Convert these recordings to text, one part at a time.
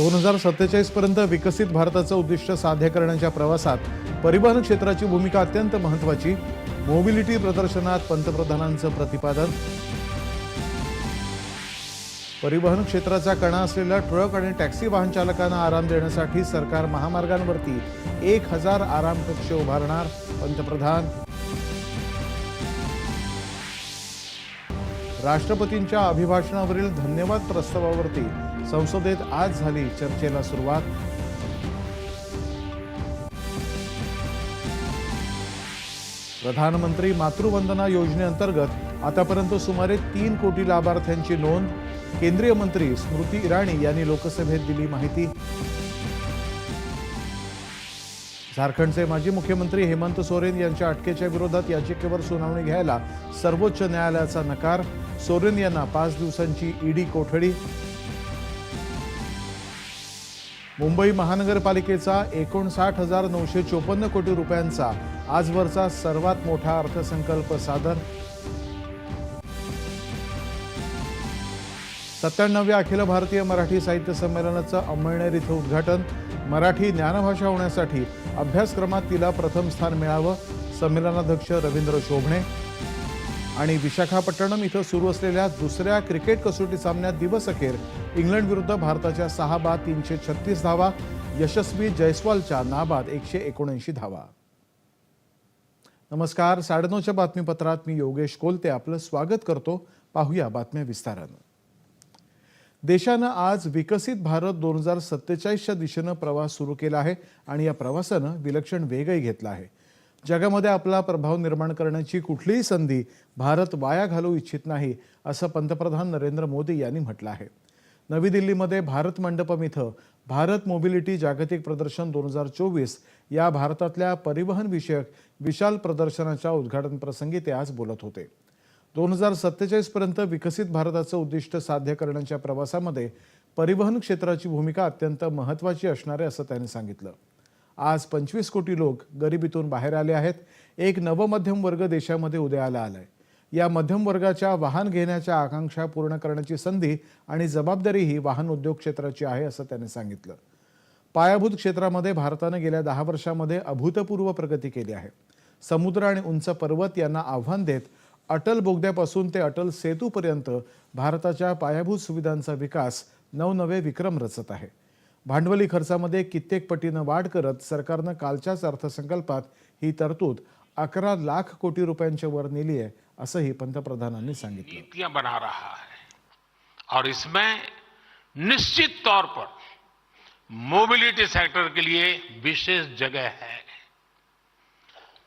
दोन हजार सत्तेचाळीसपर्यंत विकसित भारताचं उद्दिष्ट साध्य करण्याच्या प्रवासात परिवहन क्षेत्राची भूमिका अत्यंत महत्वाची मोबिलिटी प्रदर्शनात पंतप्रधानांचं प्रतिपादन. परिवहन क्षेत्राचा कणा असलेल्या ट्रक आणि टॅक्सी वाहन चालकांना आराम देण्यासाठी सरकार महामार्गांवरती एक हजार आराम कक्ष उभारणार पंतप्रधान. राष्ट्रपतींच्या अभिभाषणावरील धन्यवाद प्रस्तावावरती संसदेत आज झाली चर्चेला सुरुवात. प्रधानमंत्री मातृवंदना योजनेअंतर्गत आतापर्यंत सुमारे तीन कोटी लाभार्थ्यांची नोंद. केंद्रीय मंत्री स्मृती इराणी यांनी लोकसभेत दिली माहिती. झारखंडचे माजी मुख्यमंत्री हेमंत सोरेन यांच्या अटकेच्या विरोधात याचिकेवर सुनावणी घ्यायला सर्वोच्च न्यायालयाचा नकार. सोरेन यांना पाच दिवसांची ईडी कोठडी. मुंबई महानगरपालिकेचा एकोणसाठ हजार नऊशे चोपन्न कोटी रुपयांचा आजवरचा सर्वात मोठा अर्थसंकल्प सादर सत्त्याण्णव्या अखिल भारतीय मराठी साहित्य संमेलनाचं अंमळनेर इथं उद्घाटन. मराठी ज्ञानभाषा होण्यासाठी अभ्यासक्रमात तिला प्रथम स्थान मिळावं. संमेलनाध्यक्ष रवींद्र शोभणे. आणि विशाखापट्टणम इथं सुरू असलेल्या दुसऱ्या क्रिकेट कसोटी सामन्यात दिवस अखेर इंग्लंड विरुद्ध भारताच्या सहा बाद तीनशे छत्तीस धावा यशस्वी जयस्वालच्या नाबाद एकशे एकोणऐंशी धावा. नमस्कार साडेनऊच्या बातमीपत्रात मी योगेश कोलते आपलं स्वागत करतो. पाहूया बातम्या विस्तारानं. देशानं आज विकसित भारत दोन हजार सत्तेचाळीसच्या दिशेनं प्रवास सुरू केला आहे आणि या प्रवासानं विलक्षण वेगही घेतला आहे. जगामध्ये आपला प्रभाव निर्माण करण्याची कुठलीही संधी भारत वाया घालू इच्छित नाही असं पंतप्रधान नरेंद्र मोदी यांनी म्हटलं आहे. नवी दिल्लीमध्ये भारत मंडपम इथं भारत मोबिलिटी जागतिक प्रदर्शन दोन हजार चोवीस या भारतातल्या परिवहन विषयक विशाल प्रदर्शनाच्या उद्घाटन प्रसंगी ते आज बोलत होते. दोन हजार सत्तेचाळीस पर्यंत विकसित भारताचं उद्दिष्ट साध्य करण्याच्या प्रवासामध्ये परिवहन क्षेत्राची भूमिका अत्यंत महत्वाची असणार आहे असं त्यांनी सांगितलं. आज पंचवीस कोटी लोक गरिबीतून बाहेर आले आहेत. एक नवमध्यम वर्ग देशामध्ये उदयाला आलाय. या मध्यम वर्गाच्या वाहन घेण्याच्या आकांक्षा पूर्ण करण्याची संधी आणि जबाबदारी ही वाहन उद्योग क्षेत्राची आहे असं त्यांनी सांगितलं. पायाभूत क्षेत्रामध्ये भारतानं गेल्या दहा वर्षामध्ये अभूतपूर्व प्रगती केली आहे. समुद्र आणि उंच पर्वत यांना आव्हान देत अटल बोगद्यापासून ते अटल सेतूपर्यंत भारताच्या पायाभूत सुविधांचा विकास नवनवे विक्रम रचत आहे. भांडवली खर्चामध्ये कित्येक पटीनं वाढ करत सरकारनं कालच्याच अर्थसंकल्पात ही तरतूद अकरा लाख कोटी रुपयांच्या वर नेली आहे असंही पंतप्रधानांनी सांगितलं. बना रहा है। और इसमें निश्चित तौर पर मोबिलिटी सेक्टर के लिए विशेष जगह है।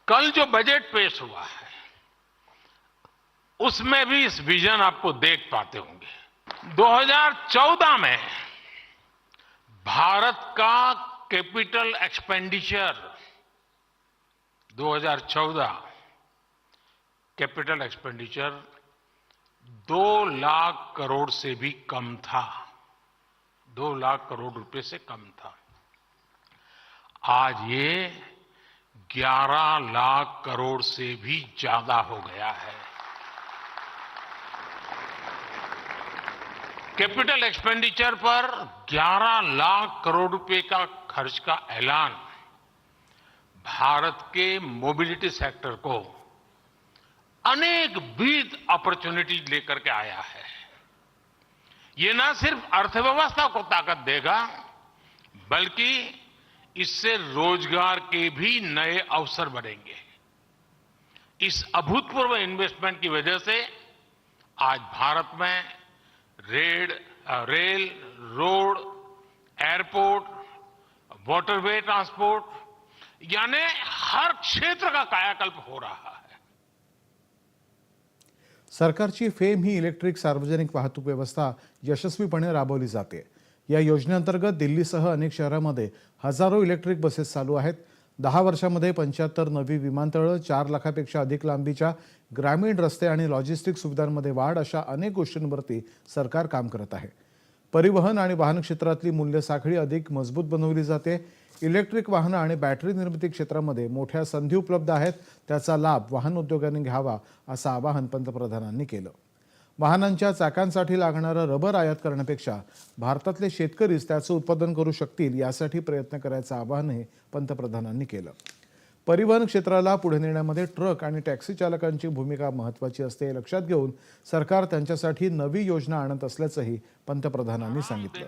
कल जो बजट पेश हुआ है उसमें भी इस विजन आपको देख पाते होंगे। 2014 में भारत का कैपिटल एक्सपेंडिचर 2014 कैपिटल एक्सपेंडिचर दो लाख करोड़ से भी कम था। दो लाख करोड़ रुपए से कम था। आज ये 11 लाख करोड़ से भी ज़्यादा हो गया है। कैपिटल एक्सपेंडिचर पर 11 लाख करोड़ रुपए का खर्च का ऐलान भारत के मोबिलिटी सेक्टर को अनेक विद अपॉर्चुनिटीज़ लेकर के आया है। ये ना सिर्फ़ अर्थव्यवस्था को ताकत देगा, बल्कि इससे रोज़गार के भी नए अवसर बढ़ेंगे। इस अभूतपूर्व इन्वेस्टमेंट की वजह से आज भारत में red rail road airport waterway transport यानी हर क्षेत्र का कायाकल्प हो रहा है। सरकारची फेम ही इलेक्ट्रिक सार्वजनिक वाहतूक व्यवस्था यशस्वीपणे राबवली जाते. या योजनेअंतर्गत दिल्लीसह अनेक शहरांमध्ये हजारो इलेक्ट्रिक बसेस चालू आहेत. दहा वर्षामध्ये पंच्याहत्तर नवी विमानतळं चार लाखापेक्षा अधिक लांबीच्या ग्रामीण रस्ते आणि लॉजिस्टिक सुविधांमध्ये वाढ अशा अनेक गोष्टींवरती सरकार काम करत आहे. परिवहन आणि वाहन क्षेत्रातली मूल्य साखळी अधिक मजबूत बनवली जाते. इलेक्ट्रिक वाहनं आणि बॅटरी निर्मिती क्षेत्रामध्ये मोठ्या संधी उपलब्ध आहेत. त्याचा लाभ वाहन उद्योगांनी घ्यावा असं आवाहन पंतप्रधानांनी केलं. वाहनांच्या चाकांसाठी लागणारं रबर आयात करण्यापेक्षा भारतातले शेतकरीच त्याचं उत्पादन करू शकतील यासाठी प्रयत्न करायचं आवाहनही पंतप्रधानांनी केलं. परिवहन क्षेत्राला पुढे नेण्यामध्ये ट्रक आणि टॅक्सी चालकांची भूमिका महत्त्वाची असते हे लक्षात घेऊन सरकार त्यांच्यासाठी नवी योजना आणत असल्याचंही पंतप्रधानांनी सांगितलं.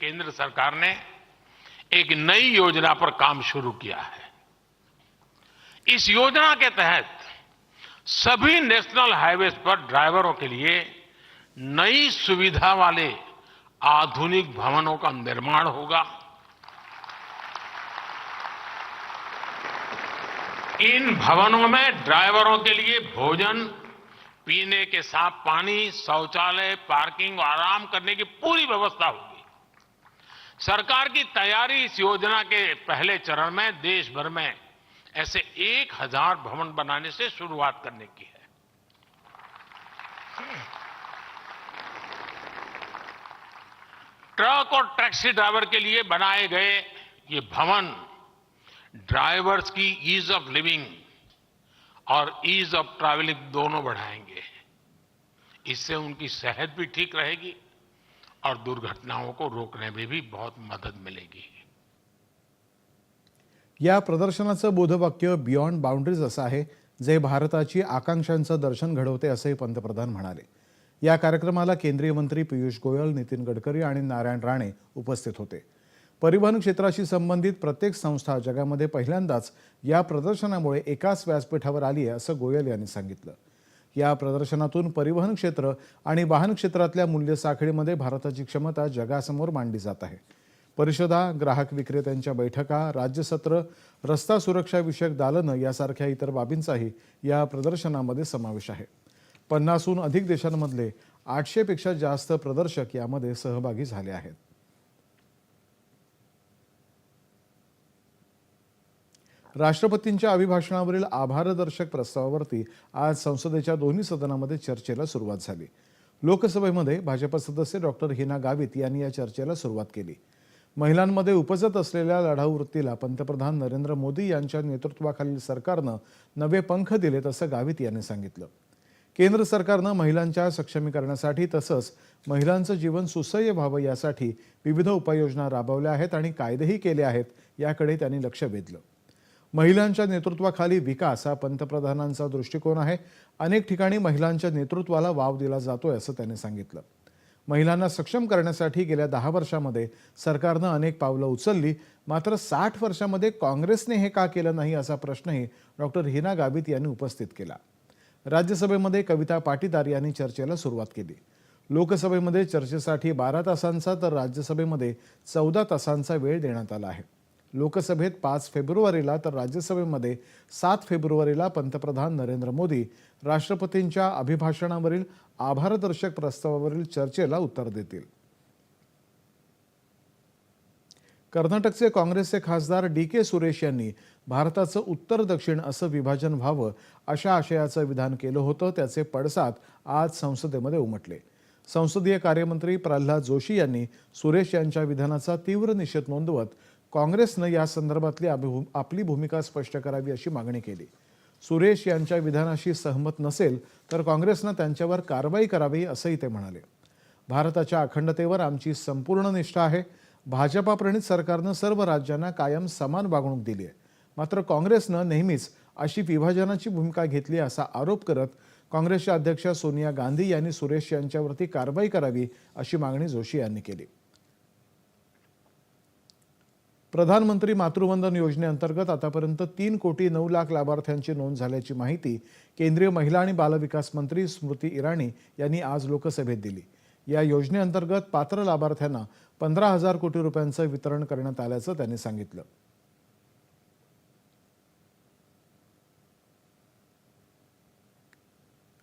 केंद्र सरकार ने एक नई योजना पर काम शुरू किया है। इस योजना के तहत सभी नेशनल हाईवेज पर ड्राइवरों के लिए नई सुविधा वाले आधुनिक भवनों का निर्माण होगा। इन भवनों में ड्राइवरों के लिए भोजन, पीने के साफ़ पानी, शौचालय, पार्किंग और आराम करने की पूरी व्यवस्था होगी। सरकार की तैयारी इस योजना के पहले चरण में देश भर में ऐसे एक हज़ार भवन बनाने से शुरुआत करने की है। ट्रक और टैक्सी ड्राइवर के लिए बनाए गए ये भवन ड्राइवर्स की ईज ऑफ़ लिविंग और ईज ऑफ़ ट्रैवलिंग दोनों बढ़ाएँगे। इससे उनकी सेहत भी ठीक रहेगी और दुर्घटनाओं को रोकने में भी बहुत मदद मिलेगी। या प्रदर्शनाचं बोधवाक्य बियॉन्ड बाउंड्रीज असं आहे जे भारताची आकांक्षांचं दर्शन घडवते असंही पंतप्रधान म्हणाले. या कार्यक्रमाला केंद्रीय मंत्री पियुष गोयल नितीन गडकरी आणि नारायण राणे उपस्थित होते. परिवहन क्षेत्राशी संबंधित प्रत्येक संस्था जगामध्ये पहिल्यांदाच या प्रदर्शनामुळे एकाच व्यासपीठावर आली आहे असं गोयल यांनी सांगितलं. या प्रदर्शनातून परिवहन क्षेत्र आणि वाहन क्षेत्रातल्या मूल्य साखळीमध्ये भारताची क्षमता जगासमोर मांडली जात आहे. परिषदा ग्राहक विक्रेत्यांच्या बैठका राज्यसत्र रस्ता सुरक्षाविषयक दालनं यासारख्या इतर बाबींचाही या प्रदर्शनामध्ये समावेश आहे. पन्नासहून अधिक देशांमधले आठशेपेक्षा जास्त प्रदर्शक यामध्ये सहभागी झाले आहेत. राष्ट्रपतींच्या अभिभाषणावरील आभारदर्शक प्रस्तावावरती आज संसदेच्या दोन्ही सदनामध्ये चर्चेला सुरुवात झाली. लोकसभेमध्ये भाजप सदस्य डॉक्टर हिना गावित यांनी या चर्चेला सुरुवात केली. महिलांमध्ये उपजत असलेल्या लढाऊ वृत्तीला पंतप्रधान नरेंद्र मोदी यांच्या नेतृत्वाखालील सरकारनं नवे पंख दिलेत असं गावित यांनी सांगितलं. केंद्र सरकारनं महिलांच्या सक्षमीकरणासाठी तसंच महिलांचं जीवन सुसह्य व्हावं यासाठी विविध उपाययोजना राबवल्या आहेत आणि कायदेही केले आहेत याकडे त्यांनी लक्ष वेधलं. महिलांच्या नेतृत्वाखाली विकास हा पंतप्रधानांचा दृष्टिकोन आहे. अनेक ठिकाणी महिलांच्या नेतृत्वाला वाव दिला जातोय असं त्यांनी सांगितलं. महिलांना सक्षम करण्यासाठी गेल्या दहा वर्षामध्ये सरकारनं अनेक पावलं उचलली. मात्र साठ वर्षामध्ये काँग्रेसने हे का केलं नाही असा प्रश्नही डॉक्टर हिना गावित यांनी उपस्थित केला. राज्यसभेमध्ये कविता पाटीदार यांनी चर्चेला सुरुवात केली. लोकसभेमध्ये चर्चेसाठी बारा तासांचा तर राज्यसभेमध्ये चौदा तासांचा वेळ देण्यात आला आहे. लोकसभेत पाच फेब्रुवारीला तर राज्यसभेमध्ये सात फेब्रुवारीला पंतप्रधान नरेंद्र मोदी राष्ट्रपतींच्या अभिभाषणावरील आभारदर्शक प्रस्तावावरील चर्चेला उत्तर देतील. कर्नाटकचे काँग्रेसचे खासदार डी के सुरेश यांनी भारताचं उत्तर दक्षिण असं विभाजन व्हावं अशा आशयाचं विधान केलं होतं त्याचे पडसाद आज संसदेमध्ये उमटले. संसदीय कार्यमंत्री प्रल्हाद जोशी यांनी सुरेश यांच्या विधानाचा तीव्र निषेध नोंदवत काँग्रेसनं या संदर्भातली आपली भूमिका स्पष्ट करावी अशी मागणी केली. सुरेश यांच्या विधानाशी सहमत नसेल तर काँग्रेसनं त्यांच्यावर कारवाई करावी असंही ते म्हणाले. भारताच्या अखंडतेवर आमची संपूर्ण निष्ठा आहे. भाजपाप्रणित सरकारनं सर्व राज्यांना कायम समान वागणूक दिली आहे. मात्र काँग्रेसनं नेहमीच अशी विभाजनाची भूमिका घेतली असा आरोप करत काँग्रेसच्या अध्यक्षा सोनिया गांधी यांनी सुरेश यांच्यावरती कारवाई करावी अशी मागणी जोशी यांनी केली. प्रधानमंत्री मातृवंदन योजनेअंतर्गत आतापर्यंत तीन कोटी नऊ लाख लाभार्थ्यांची नोंद झाल्याची माहिती केंद्रीय महिला आणि बालविकास मंत्री स्मृती इराणी यांनी आज लोकसभेत दिली. या योजनेअंतर्गत पात्र लाभार्थ्यांना पंधरा हजार कोटी रुपयांचं वितरण करण्यात आल्याचं त्यांनी सांगितलं.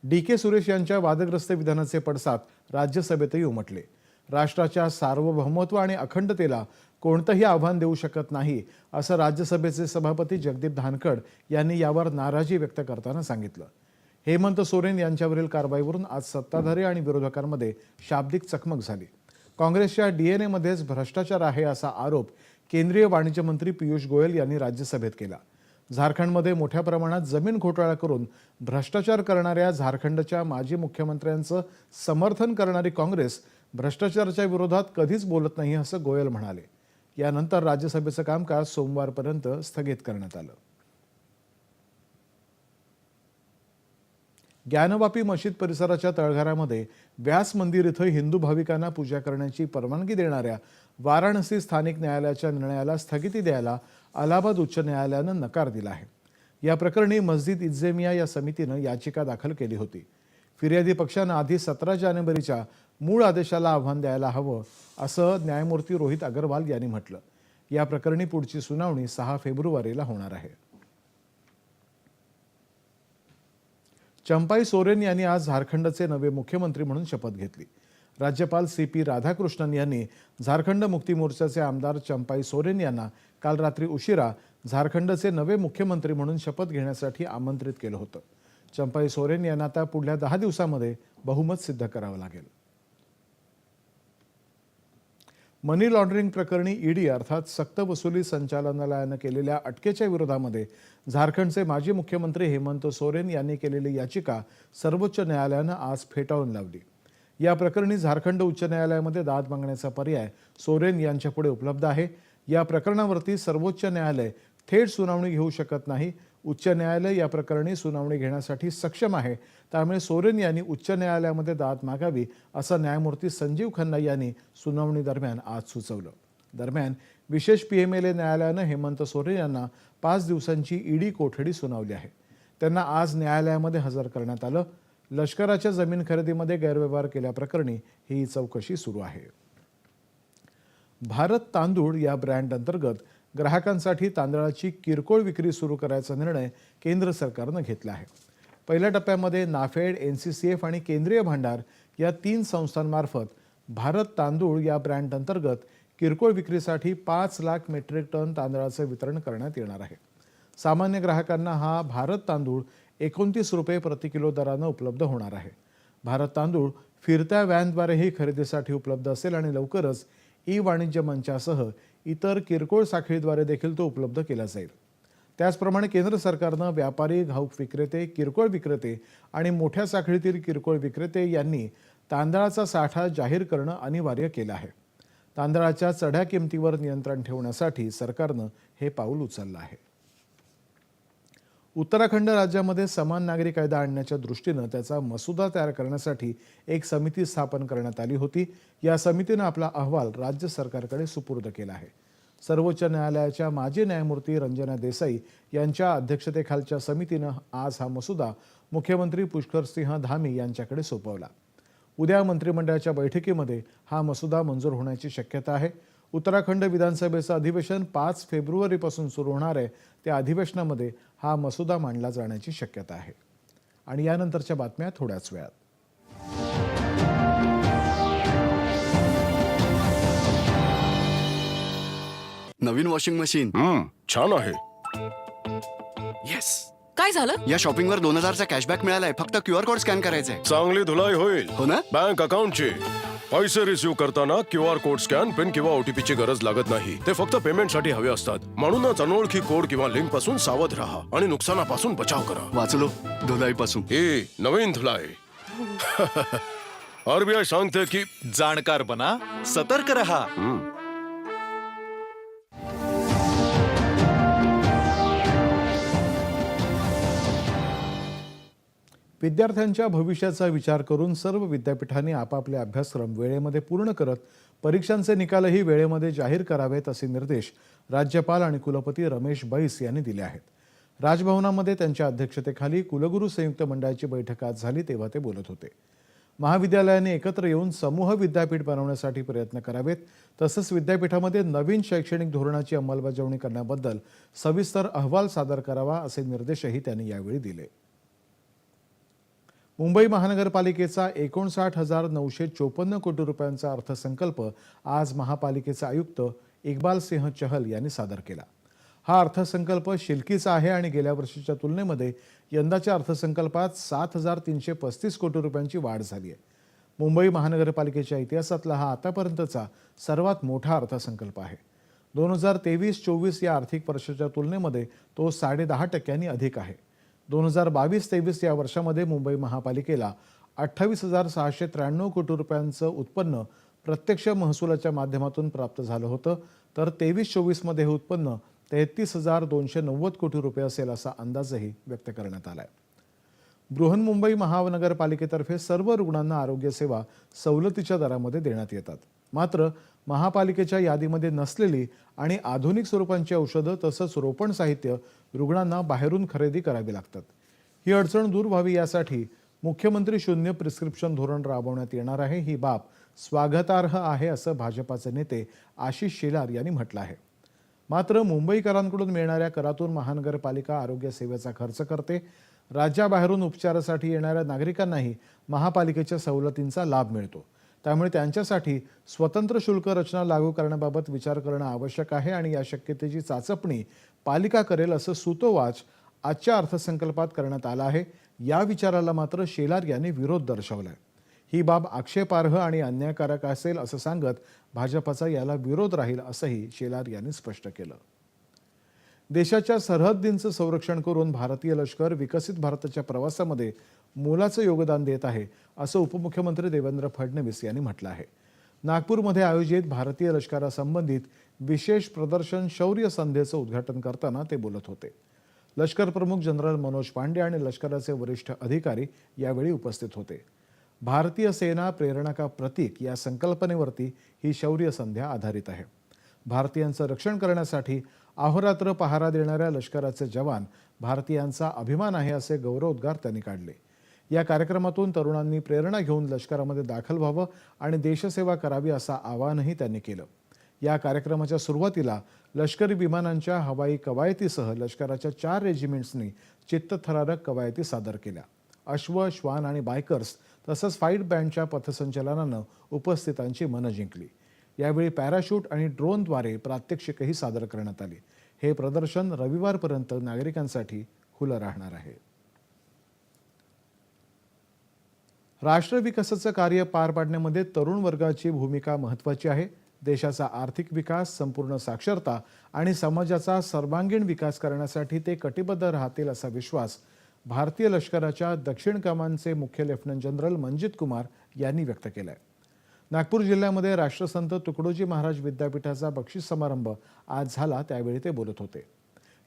डी के सुरेश यांच्या वादग्रस्त विधानाचे पडसाद राज्यसभेतही उमटले. राष्ट्राच्या सार्वभौमत्व आणि अखंडतेला कोणतंही आव्हान देऊ शकत नाही असं राज्यसभेचे सभापती जगदीप धानखड यांनी यावर नाराजी व्यक्त करताना सांगितलं. हेमंत सोरेन यांच्यावरील कारवाईवरून आज सत्ताधारी आणि विरोधकांमध्ये शाब्दिक चकमक झाली. काँग्रेसच्या डीएनएमध्येच भ्रष्टाचार आहे असा आरोप केंद्रीय वाणिज्य मंत्री पियुष गोयल यांनी राज्यसभेत केला. झारखंडमध्ये मोठ्या प्रमाणात जमीन घोटाळा करून भ्रष्टाचार करणाऱ्या झारखंडच्या माजी मुख्यमंत्र्यांचं समर्थन करणारी काँग्रेस भ्रष्टाचाराच्या विरोधात कधीच बोलत नाही असं गोयल म्हणाले. यानंतर राज्यसभेचं कामकाज सोमवारपर्यंत स्थगित करण्यात आलं. ज्ञानवापी मशीद परिसराच्या तळघरामध्ये व्यास मंदिर इथं हिंदू भाविकांना पूजा करण्याची परवानगी देणाऱ्या वाराणसी स्थानिक न्यायालयाच्या निर्णयाला स्थगिती द्यायला अलाहाबाद उच्च न्यायालयानं नकार दिला आहे. या प्रकरणी मस्जिद इज्जेमिया या समितीनं याचिका दाखल केली होती. फिर्यादी पक्षानं आधी सतरा जानेवारीच्या मूळ आदेशाला आव्हान द्यायला हवं असं न्यायमूर्ती रोहित अगरवाल यांनी म्हटलं. या प्रकरणी पुढची सुनावणी सहा फेब्रुवारीला होणार आहे. चंपाई सोरेन यांनी आज झारखंडचे नवे मुख्यमंत्री म्हणून शपथ घेतली. राज्यपाल सी पी राधाकृष्णन यांनी झारखंड मुक्ती मोर्चाचे आमदार चंपाई सोरेन यांना काल रात्री उशिरा झारखंडचे नवे मुख्यमंत्री म्हणून शपथ घेण्यासाठी आमंत्रित केलं होतं. चंपाई सोरेन यांना आता पुढल्या दहा दिवसामध्ये बहुमत सिद्ध करावं लागेल. मनी लॉन्ड्रिंग प्रकरणी ईडी अर्थात सक्तवसुली संचालनालयानं केलेल्या अटकेच्या विरोधामध्ये झारखंडचे माजी मुख्यमंत्री हेमंत सोरेन यांनी केलेली याचिका सर्वोच्च न्यायालयानं आज फेटाळून लावली. या प्रकरणी झारखंड उच्च न्यायालयामध्ये दाद मागण्याचा पर्याय सोरेन यांच्यापुढे उपलब्ध आहे. या प्रकरणावरती सर्वोच्च न्यायालय थेट सुनावणी घेऊ शकत नाही. उच्च न्यायालय या प्रकरणी सुनावणी घेण्यासाठी सक्षम आहे. त्यामुळे सोरेन यांनी उच्च न्यायालयामध्ये दाद मागावी असं न्यायमूर्ती संजीव खन्ना यांनी सुनावणी दरम्यान आज सुचवलं. दरम्यान विशेष पीएमएलए न्यायालयानं हेमंत सोरेन यांना पाच दिवसांची ईडी कोठडी सुनावली आहे. त्यांना आज न्यायालयामध्ये हजर करण्यात आलं. लष्कराच्या जमीन खरेदीमध्ये गैरव्यवहार केल्याप्रकरणी ही चौकशी सुरू आहे. भारत तांदूळ या ब्रँड अंतर्गत ग्राहकांसाठी तांदळाची किरकोळ विक्री सुरू करायचा निर्णय केंद्र सरकारनं घेतला आहे. पहिल्या टप्प्यामध्ये NAFED N C C F आणि केंद्रीय भांडार या तीन संस्थांमार्फत भारत तांदूळ या ब्रँड अंतर्गत किरकोळ विक्रीसाठी पाच लाख मेट्रिक टन तांदळाचं वितरण करण्यात येणार आहे. सामान्य ग्राहकांना हा भारत तांदूळ एकोणतीस रुपये प्रति किलो दरानं उपलब्ध होणार आहे. भारत तांदूळ फिरत्या व्हॅनद्वारेही खरेदीसाठी उपलब्ध असेल आणि लवकरच ई वाणिज्य मंचासह इतर किरकोळ साखळीद्वारे देखील तो उपलब्ध केला जाईल. त्याचप्रमाणे केंद्र सरकारनं व्यापारी घाऊक विक्रेते किरकोळ विक्रेते आणि मोठ्या साखळीतील किरकोळ विक्रेते यांनी तांदळाचा साठा जाहीर करणं अनिवार्य केलं आहे. तांदळाच्या चढ्या किमतीवर नियंत्रण ठेवण्यासाठी सरकारनं हे पाऊल उचललं आहे. उत्तराखंड राज्यामध्ये समान नागरी कायदा आणण्याच्या दृष्टीनं त्याचा मसुदा तयार करण्यासाठी एक समिती स्थापन करण्यात आली होती. या समितीनं आपला अहवाल राज्य सरकारकडे सुपूर्द केला आहे. सर्वोच्च न्यायालयाच्या माजी न्यायमूर्ती रंजना देसाई यांच्या अध्यक्षतेखालच्या समितीनं आज हा मसुदा मुख्यमंत्री पुष्करसिंह धामी यांच्याकडे सोपवला. उद्या मंत्रिमंडळाच्या बैठकीमध्ये हा मसुदा मंजूर होण्याची शक्यता आहे. उत्तराखंड विधानसभेचं अधिवेशन पाच फेब्रुवारीपासून सुरू होणार आहे. त्या अधिवेशनामध्ये हा मसुदा मांडला जाण्याची शक्यता आहे. आणि यानंतरच्या बातम्या थोड्याच वेळात. नवीन वॉशिंग मशीन. हम्म छान आहे. येस काय झालं? या शॉपिंगवर दोन हजारचा कॅशबॅक मिळालाय. फक्त क्यू आर कोड स्कॅन करायचा आहे चांगली धुलाई होईल. हो ना? बँक अकाउंटची. पैसे रिसिव्ह करताना Q R code scan PIN किंवा ओटीपी ची गरज लागत नाही. ते फक्त पेमेंटसाठी हवे असतात. म्हणूनच अनोळखी कोड किंवा लिंकपासून सावध राहा आणि नुकसानापासून बचाव करा. वाचलो. धुलाई पासून. ही नवीन धुलाई. आरबीआय सांगते की जाणकार बना सतर्क रहा. विद्यार्थ्यांच्या भविष्याचा विचार करून सर्व विद्यापीठांनी आपापले अभ्यासक्रम वेळेमध्ये पूर्ण करत परीक्षांचे निकालही वेळेमध्ये जाहीर करावेत असे निर्देश राज्यपाल आणि कुलपती रमेश बैस यांनी दिले आहेत. राजभवनामध्ये त्यांच्या अध्यक्षतेखाली कुलगुरू संयुक्त मंडळाची बैठक आज झाली तेव्हा ते बोलत होते. महाविद्यालयाने एकत्र येऊन समूह विद्यापीठ बनवण्यासाठी प्रयत्न करावेत तसंच विद्यापीठामध्ये नवीन शैक्षणिक धोरणाची अंमलबजावणी करण्याबद्दल सविस्तर अहवाल सादर करावा असे निर्देशही त्यांनी यावेळी दिले. मुंबई महानगरपालिकेचा एकोणसाठ हजार नऊशे चोपन्न कोटी रुपयांचा अर्थसंकल्प आज महापालिकेचे आयुक्त इक्बाल सिंह चहल यांनी सादर केला. हा अर्थसंकल्प शिलकीचा आहे आणि गेल्या वर्षीच्या तुलनेमध्ये यंदाच्या अर्थसंकल्पात सात हजार तीनशे पस्तीस कोटी रुपयांची वाढ झाली आहे. मुंबई महानगरपालिकेच्या इतिहासातला हा आतापर्यंतचा सर्वात मोठा अर्थसंकल्प आहे. दोन हजार तेवीस चोवीस या आर्थिक वर्षाच्या तुलनेमध्ये तो साडेदहा टक्क्यांनी अधिक आहे. दोन हजार बावीस तेवीस या वर्षामध्ये मुंबई महापालिकेला अठ्ठावीस हजार सहाशे त्र्याण्णव कोटी रुपयांचं उत्पन्न प्रत्यक्ष महसुलाच्या माध्यमातून प्राप्त झालं होतं. तर तेवीस चोवीसमध्ये हे उत्पन्न तेहतीस हजार दोनशे नव्वद कोटी रुपये असेल असा अंदाजही व्यक्त करण्यात आला आहे बृहन्मुंबई महानगरपालिकेतर्फे सर्व रुग्णांना आरोग्य सेवा सवलतीच्या दरामध्ये देण्यात येतात. मात्र महापालिकेच्या यादीमध्ये नसलेली आणि आधुनिक स्वरूपांची औषधं तसंच रोपण साहित्य रुग्णांना बाहेरून खरेदी करावी लागतात. ही अडचण दूर व्हावी यासाठी मुख्यमंत्री शून्य प्रिस्क्रिप्शन धोरण राबवण्यात येणार आहे. ही बाब स्वागतार्ह आहे असं भाजपाचे नेते आशिष शेलार यांनी म्हटलं आहे. मात्र मुंबईकरांकडून मिळणाऱ्या करातून महानगरपालिका आरोग्य सेवेचा खर्च करते. राज्याबाहेरून उपचारासाठी येणाऱ्या नागरिकांनाही महापालिकेच्या सवलतींचा लाभ मिळतो. त्यामुळे त्यांच्यासाठी स्वतंत्र शुल्क रचना लागू करण्याबाबत विचार करणं आवश्यक आहे आणि या शक्यतेची चाचपणी पालिका करेल असं सुतोवाच आजच्या अर्थसंकल्पात करण्यात आला आहे. या विचाराला मात्र शेलार यांनी विरोध दर्शवलाय. ही बाब आक्षेपार्ह आणि अन्यायकारक असेल असं सांगत भाजपाचा याला विरोध राहील असंही शेलार यांनी स्पष्ट केलं. देशाच्या सरहद्दींचं संरक्षण करून भारतीय लष्कर विकसित भारताच्या प्रवासामध्ये मोलाचं योगदान देत आहे असं उपमुख्यमंत्री देवेंद्र फडणवीस यांनी म्हटलं आहे. नागपूरमध्ये आयोजित भारतीय लष्करासंबंधित विशेष प्रदर्शन शौर्य संध्येचं उद्घाटन करताना ते बोलत होते. लष्कर प्रमुख जनरल मनोज पांडे आणि लष्कराचे वरिष्ठ अधिकारी यावेळी उपस्थित होते. भारतीय सेना प्रेरणा का प्रतीक या संकल्पनेवरती ही शौर्य संध्या आधारित आहे. भारतीयांचं रक्षण करण्यासाठी अहोरात्र पहारा देणाऱ्या लष्कराचे जवान भारतीयांचा अभिमान आहे असे गौरवोद्गार त्यांनी काढले. या कार्यक्रमातून तरुणांनी प्रेरणा घेऊन लष्करामध्ये दाखल व्हावं आणि देशसेवा करावी असं आवाहनही त्यांनी केलं. या कार्यक्रमाच्या सुरुवातीला लष्करी विमानांच्या हवाई कवायतीसह लष्कराच्या चार रेजिमेंट्सनी चित्तथरारक कवायती सादर केल्या. अश्व श्वान आणि बायकर्स तसंच फाईट बँडच्या पथसंचलनानं उपस्थितांची मनं जिंकली. यावेळी पॅराशूट आणि ड्रोनद्वारे प्रात्यक्षिकही सादर करण्यात आली. हे प्रदर्शन रविवारपर्यंत नागरिकांसाठी खुलं राहणार आहे. राष्ट्र विकासाचं कार्य पार पाडण्यामध्ये तरुण वर्गाची भूमिका महत्त्वाची आहे. देशाचा आर्थिक विकास संपूर्ण साक्षरता आणि समाजाचा सर्वांगीण विकास करण्यासाठी ते कटिबद्ध राहतील असा विश्वास भारतीय लष्कराच्या दक्षिण कमांडचे मुख्य लेफ्टनंट जनरल मनजित कुमार यांनी व्यक्त केला आहे नागपूर जिल्ह्यामध्ये राष्ट्रसंत तुकडोजी महाराज विद्यापीठाचा बक्षीस समारंभ आज झाला त्यावेळी ते बोलत होते.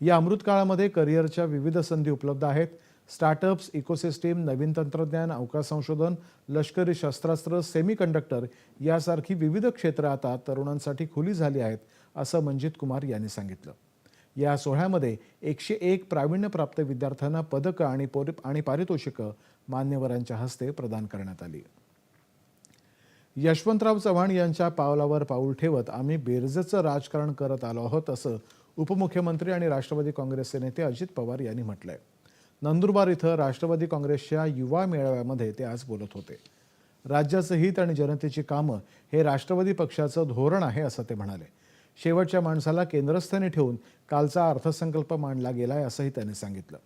या अमृतकाळामध्ये करिअरच्या विविध संधी उपलब्ध आहेत. स्टार्टअप्स इकोसिस्टीम नवीन तंत्रज्ञान अवकाश संशोधन लष्करी शस्त्रास्त्र सेमी कंडक्टर यासारखी विविध क्षेत्रं आता तरुणांसाठी खुली झाली आहेत असं मंजित कुमार यांनी सांगितलं. या सोहळ्यामध्ये एकशे एक प्रावीण्यप्राप्त विद्यार्थ्यांना पदकं आणि पोरि आणि पारितोषिकं मान्यवरांच्या हस्ते प्रदान करण्यात आली. यशवंतराव चव्हाण यांच्या पावलावर पाऊल ठेवत आम्ही बेरजेचं राजकारण करत आलो आहोत असं उपमुख्यमंत्री आणि राष्ट्रवादी काँग्रेसचे नेते अजित पवार यांनी म्हटलंय. नंदुरबार इथं राष्ट्रवादी काँग्रेसच्या युवा मेळाव्यामध्ये ते आज बोलत होते. राज्याचं हित आणि जनतेची कामं हे राष्ट्रवादी पक्षाचं धोरण आहे असं ते म्हणाले. शेवटच्या माणसाला केंद्रस्थानी ठेवून कालचा अर्थसंकल्प मांडला गेलाय असंही त्यांनी सांगितलं.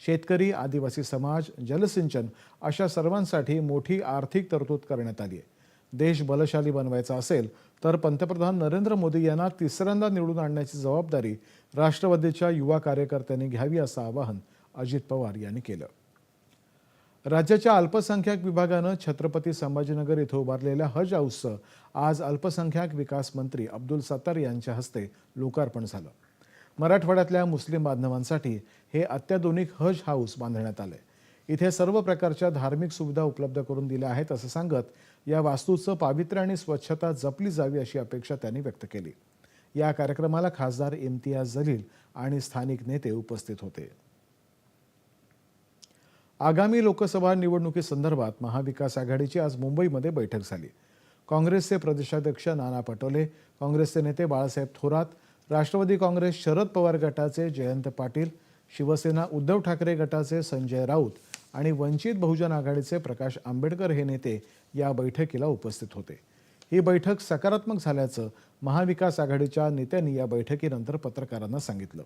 शेतकरी आदिवासी समाज जलसिंचन अशा सर्वांसाठी मोठी आर्थिक तरतूद करण्यात आली आहे. देश बलशाली बनवायचा असेल तर पंतप्रधान नरेंद्र मोदी यांना तिसऱ्यांदा निवडून आणण्याची जबाबदारी राष्ट्रवादीच्या युवा कार्यकर्त्यांनी घ्यावी असं आवाहन अजित पवार यांनी केलं. राज्याच्या अल्पसंख्याक विभागानं छत्रपती संभाजीनगर इथं उभारलेल्या हज हाऊसचं आज अल्पसंख्याक विकास मंत्री अब्दुल सत्तार यांच्या हस्ते लोकार्पण झालं. मराठवाड्यातल्या मुस्लिम बांधवांसाठी हे अत्याधुनिक हज हाऊस बांधण्यात आलंय. इथे सर्व प्रकारच्या धार्मिक सुविधा उपलब्ध करून दिल्या आहेत असं सांगत या वास्तूचं पावित्र्य आणि स्वच्छता जपली जावी अशी अपेक्षा त्यांनी व्यक्त केली. या कार्यक्रमाला खासदार इम्तियाज जलील आणि स्थानिक नेते उपस्थित होते. आगामी लोकसभा निवडणुकीसंदर्भात महाविकास आघाडीची आज मुंबईमध्ये बैठक झाली. काँग्रेसचे प्रदेशाध्यक्ष नाना पटोले काँग्रेसचे नेते बाळासाहेब थोरात राष्ट्रवादी काँग्रेस शरद पवार गटाचे जयंत पाटील शिवसेना उद्धव ठाकरे गटाचे संजय राऊत आणि वंचित बहुजन आघाडीचे प्रकाश आंबेडकर हे नेते या बैठकीला उपस्थित होते. ही बैठक सकारात्मक झाल्याचं महाविकास आघाडीच्या नेत्यांनी या बैठकीनंतर पत्रकारांना सांगितलं.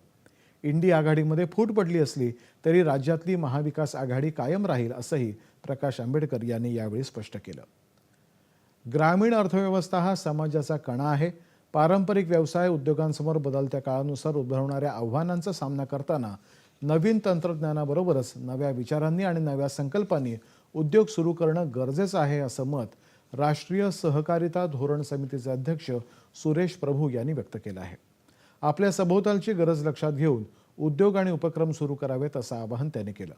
इंडी आघाडीमध्ये फूट पडली असली तरी राज्यातली महाविकास आघाडी कायम राहील असंही प्रकाश आंबेडकर यांनी यावेळी स्पष्ट केलं. ग्रामीण अर्थव्यवस्था हा समाजाचा कणा आहे. पारंपरिक व्यवसाय उद्योगांसमोर बदलत्या काळानुसार उद्भवणाऱ्या आव्हानांचा सामना करताना नवीन तंत्रज्ञानाबरोबरच नव्या विचारांनी आणि नव्या संकल्पांनी उद्योग सुरू करणं गरजेचं आहे असं मत राष्ट्रीय सहकारिता धोरण समितीचे अध्यक्ष सुरेश प्रभू यांनी व्यक्त केलं आहे. आपल्या सभोवतालची गरज लक्षात घेऊन उद्योग आणि उपक्रम सुरू करावेत असं आवाहन त्यांनी केलं.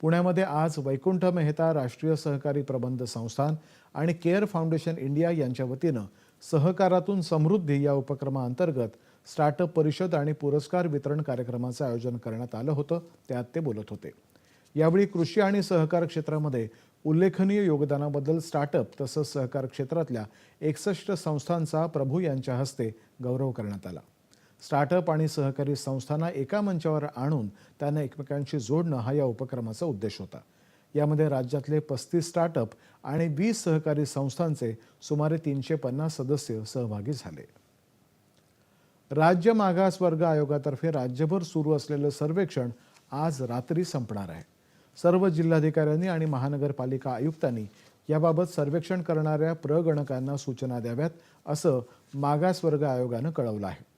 पुण्यामध्ये आज वैकुंठ मेहता राष्ट्रीय सहकारी प्रबंध संस्थान आणि केअर फाउंडेशन इंडिया यांच्या वतीनं सहकारातून समृद्धी या उपक्रमाअंतर्गत स्टार्टअप परिषद आणि पुरस्कार वितरण कार्यक्रमाचं आयोजन करण्यात आलं होतं त्यात ते बोलत होते. यावेळी कृषी आणि सहकार क्षेत्रामध्ये उल्लेखनीय योगदानाबद्दल स्टार्टअप तसंच सहकार क्षेत्रातल्या एकसष्ट संस्थांचा प्रभू यांच्या हस्ते गौरव करण्यात आला. स्टार्टअप आणि सहकारी संस्थांना एका मंचावर आणून त्यांना एकमेकांशी जोडणं हा या उपक्रमाचा उद्देश होता. यामध्ये राज्यातले पस्तीस स्टार्टअप आणि वीस सहकारी संस्थांचे सुमारे तीनशे पन्नास सदस्य सहभागी झाले. राज्य मागासवर्ग आयोगातर्फे राज्यभर सुरू असलेलं सर्वेक्षण आज रात्री संपणार आहे. सर्व जिल्हाधिकाऱ्यांनी आणि महानगरपालिका आयुक्तांनी याबाबत सर्वेक्षण करणाऱ्या प्रगणकांना सूचना द्याव्यात असं मागासवर्ग आयोगानं कळवलं आहे.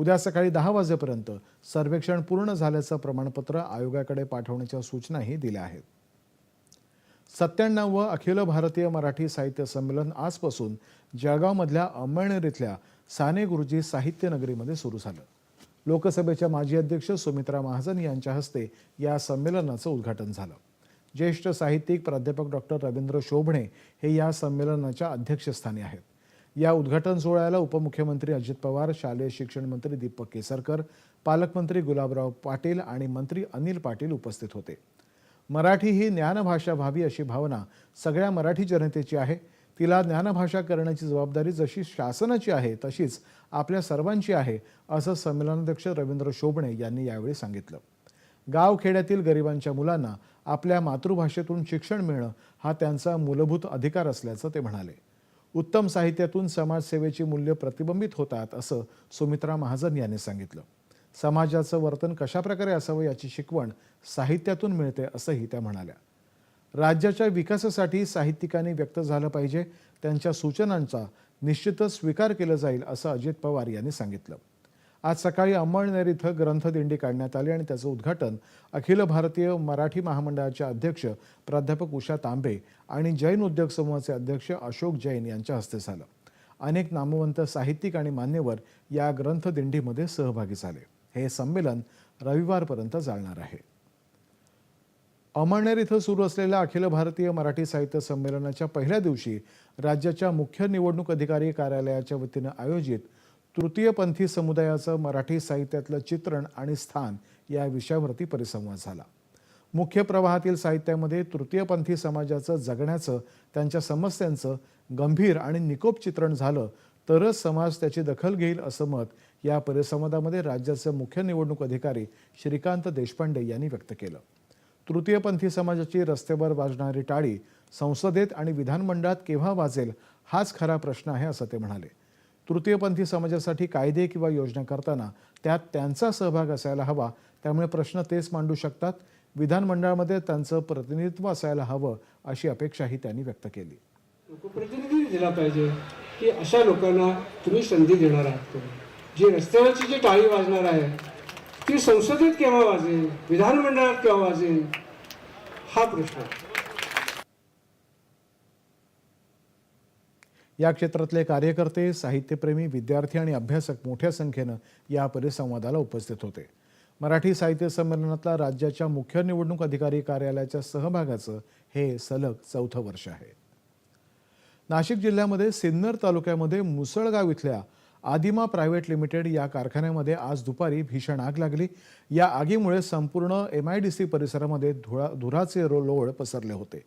उद्या सकाळी दहा वाजेपर्यंत सर्वेक्षण पूर्ण झाल्याचं प्रमाणपत्र आयोगाकडे पाठवण्याच्या सूचनाही दिल्या आहेत. सत्त्याण्णव अखिल भारतीय मराठी साहित्य संमेलन आजपासून जळगावमधल्या अंमळनेर इथल्या साने गुरुजी साहित्य नगरीमध्ये सुरू झालं. लोकसभेच्या माजी अध्यक्ष सुमित्रा महाजन यांच्या हस्ते या संमेलनाचं उद्घाटन झालं. ज्येष्ठ साहित्यिक प्राध्यापक डॉक्टर रवींद्र शोभणे हे या संमेलनाच्या अध्यक्षस्थानी आहेत. या उद्घाटन सोहळ्याला उपमुख्यमंत्री अजित पवार शालेय शिक्षण मंत्री दीपक केसरकर पालकमंत्री गुलाबराव पाटील आणि मंत्री अनिल पाटील उपस्थित होते. मराठी ही ज्ञानभाषा व्हावी अशी भावना सगळ्या मराठी जनतेची आहे. तिला ज्ञानभाषा करण्याची जबाबदारी जशी शासनाची आहे तशीच आपल्या सर्वांची आहे असं संमेलनाध्यक्ष रवींद्र शोभणे यांनी यावेळी सांगितलं. गाव खेड्यातील गरिबांच्या मुलांना आपल्या मातृभाषेतून शिक्षण मिळणं हा त्यांचा मूलभूत अधिकार असल्याचं ते म्हणाले. उत्तम साहित्यातून समाजसेवेची मूल्य प्रतिबिंबित होतात असं सुमित्रा महाजन यांनी सांगितलं. समाजाचं वर्तन कशाप्रकारे असावं याची शिकवण साहित्यातून मिळते असंही त्या म्हणाल्या. राज्याच्या विकासासाठी साहित्यिकांनी व्यक्त झालं पाहिजे त्यांच्या सूचनांचा निश्चितच स्वीकार केला जाईल असं अजित पवार यांनी सांगितलं. आज सकाळी अंमळनेर इथं ग्रंथदिंडी काढण्यात आली आणि त्याचं उद्घाटन अखिल भारतीय मराठी महामंडळाच्या अध्यक्ष प्राध्यापक उषा तांबे आणि जैन उद्योग समूहाचे अध्यक्ष अशोक जैन यांच्या हस्ते झालं. अनेक नामवंत साहित्यिक आणि मान्यवर या ग्रंथदिंडीमध्ये सहभागी झाले. हे संमेलन रविवारपर्यंत चालणार आहे. अमळनेर इथं सुरू असलेल्या अखिल भारतीय मराठी साहित्य संमेलनाच्या पहिल्या दिवशी राज्याच्या मुख्य निवडणूक अधिकारी कार्यालयाच्या वतीनं आयोजित तृतीयपंथी समुदायाचं मराठी साहित्यातलं चित्रण आणि स्थान या विषयावरती परिसंवाद झाला. मुख्य प्रवाहातील साहित्यामध्ये तृतीयपंथी समाजाचं जगण्याचं त्यांच्या समस्यांचं गंभीर आणि निकोप चित्रण झालं तरच समाज त्याची दखल घेईल असं मत या परिसंवादामध्ये राज्याचे मुख्य निवडणूक अधिकारी श्रीकांत देशपांडे यांनी व्यक्त केलं. तृतीयपंथी समाजाची रस्त्यावर वाजणारी टाळी संसदेत आणि विधानमंडळात केव्हा वाजेल हाच खरा प्रश्न आहे असं ते म्हणाले. तृतीयपंथी समाजासाठी कायदे किंवा योजना करताना त्यात त्यांचा सहभाग असायला हवा. त्यामुळे प्रश्न तेच मांडू शकतात. विधानमंडळामध्ये त्यांचं प्रतिनिधित्व असायला हवं अशी अपेक्षाही त्यांनी व्यक्त केली. लोकप्रतिनिधी दिला पाहिजे की अशा लोकांना तुम्ही संधी देणार आहात जे जी रस्त्यावरची जी टाळी वाजणार आहे ती संसदेत केव्हा वाजेल? विधानमंडळात केव्हा वाजेल? हा प्रश्न. या क्षेत्रातले कार्यकर्ते साहित्यप्रेमी विद्यार्थी आणि अभ्यासक मोठ्या संख्येनं या परिसंवादाला उपस्थित होते. मराठी साहित्य संमेलनातला राज्याच्या मुख्य निवडणूक अधिकारी कार्यालयाच्या सहभागाचं हे सलग चौथं वर्ष आहे. नाशिक जिल्ह्यामध्ये सिन्नर तालुक्यामध्ये मुसळगाव इथल्या आदिमा प्रायव्हेट लिमिटेड या कारखान्यामध्ये आज दुपारी भीषण आग लागली. या आगीमुळे संपूर्ण एम आय डी सी परिसरामध्ये धुळा धुराचे रो लोळ पसरले होते.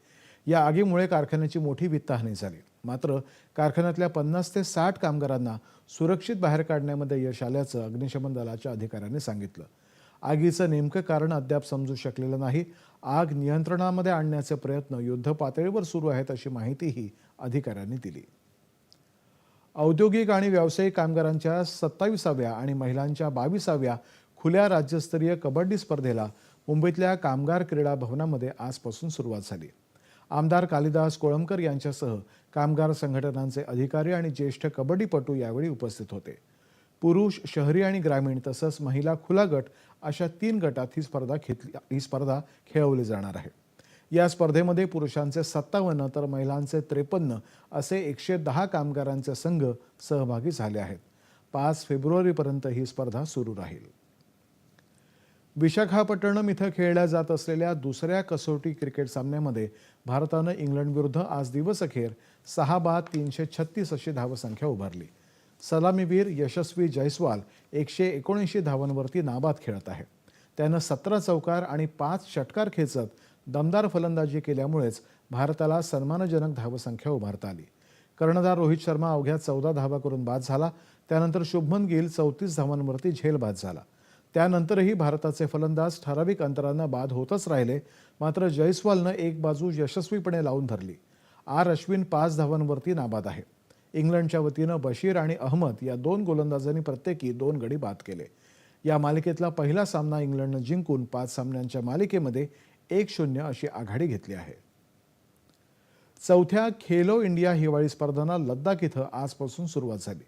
या आगीमुळे कारखान्याची मोठी वित्तहानी झाली. मात्र कारखान्यातल्या पन्नास ते साठ कामगारांना सुरक्षित बाहेर काढण्यामध्ये यश आल्याचं अग्निशमन दलाच्या अधिकाऱ्यांनी सांगितलं. आगीचं नेमकं कारण अद्याप समजू शकलेलं नाही. आग नियंत्रणामध्ये आणण्याचे प्रयत्न युद्ध पातळीवर सुरू आहेत अशी माहितीही अधिकाऱ्यांनी दिली. औद्योगिक आणि व्यावसायिक कामगारांच्या सत्ताविसाव्या आणि महिलांच्या बावीसाव्या खुल्या राज्यस्तरीय कबड्डी स्पर्धेला मुंबईतल्या कामगार क्रीडा भवनामध्ये आजपासून सुरुवात झाली. आमदार कालिदास कोळंबकर यांच्यासह कामगार संघटनांचे अधिकारी आणि ज्येष्ठ कबड्डीपटू यावेळी उपस्थित होते. पुरुष शहरी आणि ग्रामीण तसंच महिला खुला गट अशा तीन गटात ही स्पर्धा घेतली ही स्पर्धा खेळवली जाणार आहे. या स्पर्धेमध्ये पुरुषांचे सत्तावन्न तर महिलांचे त्रेपन्न असे एकशे दहा कामगारांचे संघ सहभागी झाले आहेत. पाच फेब्रुवारीपर्यंत ही स्पर्धा सुरू राहील. विशाखापट्टणम इथं खेळल्या जात असलेल्या दुसऱ्या कसोटी क्रिकेट सामन्यामध्ये भारतानं इंग्लंडविरुद्ध आज दिवसअखेर सहा बाद तीनशे छत्तीस अशी धावसंख्या उभारली. सलामीवीर यशस्वी जयस्वाल एकशे एकोणऐंशी धावांवरती नाबाद खेळत आहे. त्यानं सतरा चौकार आणि पाच षटकार खेचत दमदार फलंदाजी केल्यामुळेच भारताला सन्मानजनक धावसंख्या उभारता आली. कर्णधार रोहित शर्मा अवघ्या चौदा धावा करून बाद झाला. त्यानंतर शुभमन गिल चौतीस धावांवरती झेल बाद झाला. त्यानंतरही भारताचे फलंदाज ठराविक अंतरांना बाद होतच राहिले. मात्र जयस्वालनं एक बाजू यशस्वीपणे लावून धरली. आर अश्विन पाच धावांवरती नाबाद आहे. इंग्लंडच्या वतीनं बशीर आणि अहमद या दोन गोलंदाजांनी प्रत्येकी दोन गडी बाद केले. या मालिकेतला पहिला सामना इंग्लंडनं जिंकून पाच सामन्यांच्या मालिकेमध्ये एक शून्य अशी आघाडी घेतली आहे. चौथ्या खेलो इंडिया हिवाळी स्पर्धांना लद्दाख इथं आजपासून सुरुवात झाली.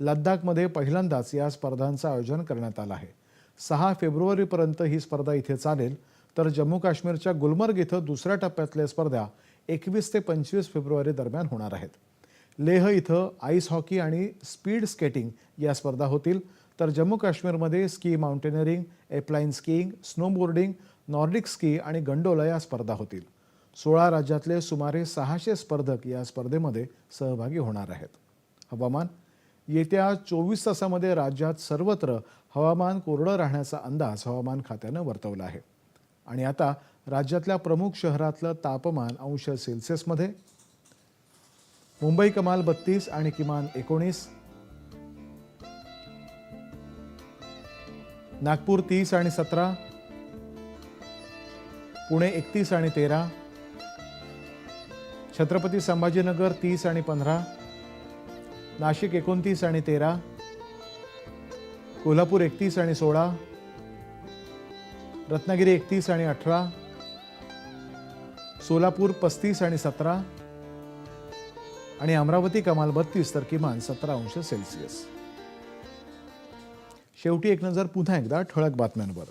लद्दाखमध्ये पहिल्यांदाच या स्पर्धांचं आयोजन करण्यात आलं आहे. सहा फेब्रुवारीपर्यंत ही स्पर्धा इथे चालेल. तर जम्मू काश्मीरच्या गुलमर्ग इथं दुसऱ्या टप्प्यातल्या स्पर्धा एकवीस ते पंचवीस फेब्रुवारी दरम्यान होणार आहेत. लेह इथं आईस हॉकी आणि स्पीड स्केटिंग या स्पर्धा होतील. तर जम्मू काश्मीरमध्ये स्की माउंटेनिअरिंग एपलाईन स्कीइंग स्नोबोर्डिंग नॉर्डिक स्की आणि गंडोला या स्पर्धा होतील. सोळा राज्यातले सुमारे सहाशे स्पर्धक या स्पर्धेमध्ये सहभागी होणार आहेत. हवामान येत्या चोवीस तासामध्ये राज्यात सर्वत्र हवामान कोरडं राहण्याचा अंदाज हवामान खात्यानं वर्तवला आहे. आणि आता राज्यातल्या प्रमुख शहरातलं तापमान अंश सेल्सिअसमध्ये. मुंबई कमाल बत्तीस आणि किमान एकोणीस. नागपूर तीस आणि सतरा. पुणे एकतीस आणि तेरा. छत्रपती संभाजीनगर तीस आणि पंधरा. नाशिक एकोणतीस आणि तेरा कोल्हापूर एकतीस आणि सोळा रत्नागिरी एकतीस आणि अठरा सोलापूर पस्तीस आणि सतरा आणि अमरावती कमाल बत्तीस तर किमान सतरा अंश सेल्सिअस. शेवटी एक नजर पुन्हा एकदा ठळक बातम्यांवर.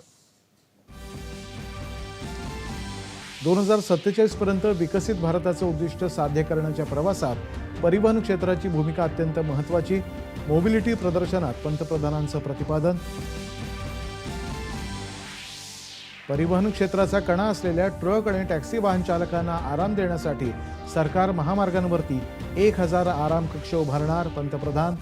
दोन हजार सत्तेचाळीस पर्यंत विकसित भारताचं उद्दिष्ट साध्य करण्याच्या प्रवासात परिवहन क्षेत्राची भूमिका अत्यंत महत्वाची मोबिलिटी प्रदर्शनात पंतप्रधानांचं प्रतिपादन. परिवहन क्षेत्राचा कणा असलेल्या ट्रक आणि टॅक्सी वाहन चालकांना आराम देण्यासाठी सरकार महामार्गांवरती एक हजार आराम कक्ष उभारणार पंतप्रधान.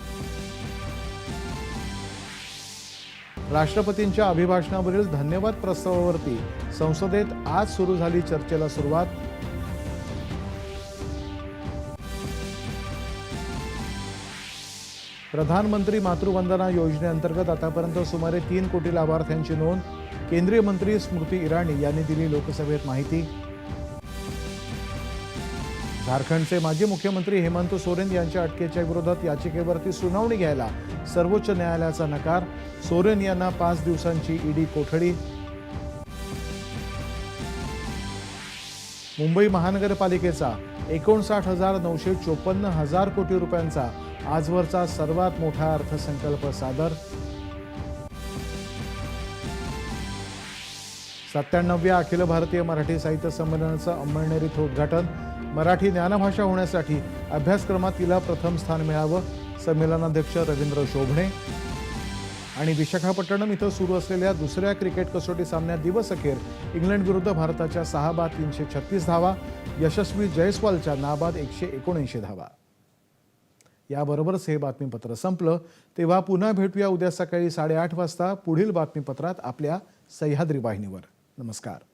राष्ट्रपतींच्या अभिभाषणावरील धन्यवाद प्रस्तावावरती संसदेत आज सुरू झाली चर्चेला सुरुवात. प्रधानमंत्री मातृवंदना योजनेअंतर्गत आतापर्यंत सुमारे तीन कोटी लाभार्थ्यांची नोंद. केंद्रीय मंत्री स्मृती इराणी यांनी दिली लोकसभेत माहिती. झारखंडचे माजी मुख्यमंत्री हेमंत सोरेन यांच्या अटकेच्या विरोधात याचिकेवरती सुनावणी घ्यायला सर्वोच्च न्यायालयाचा नकार. सोरेन यांना पाच दिवसांची ईडी कोठडी. मुंबई महानगरपालिकेचा एकोणसाठ हजार नऊशे चोपन्न हजार कोटी रुपयांचा आजवरचा सर्वात मोठा अर्थसंकल्प सादर. सत्त्याण्णव्या अखिल भारतीय मराठी साहित्य संमेलनाचं अंमळनेर इथं उद्घाटन. मराठी ज्ञानभाषा होण्यासाठी अभ्यासक्रमात तिला प्रथम स्थान मिळावं संमेलनाध्यक्ष रवींद्र शोभणे. आणि विशाखापट्टणम इथं सुरू असलेल्या दुसऱ्या क्रिकेट कसोटी सामन्यात दिवस अखेर इंग्लंड विरुद्ध भारताच्या सहा बाद तीनशे छत्तीस धावा यशस्वी जयस्वालच्या नाबाद एकशे एकोणऐंशी धावा. याबरोबरच हे बातमीपत्र संपलं. तेव्हा पुन्हा भेटूया उद्या सकाळी साडेआठ वाजता पुढील बातमीपत्रात आपल्या सह्याद्री वाहिनीवर. नमस्कार.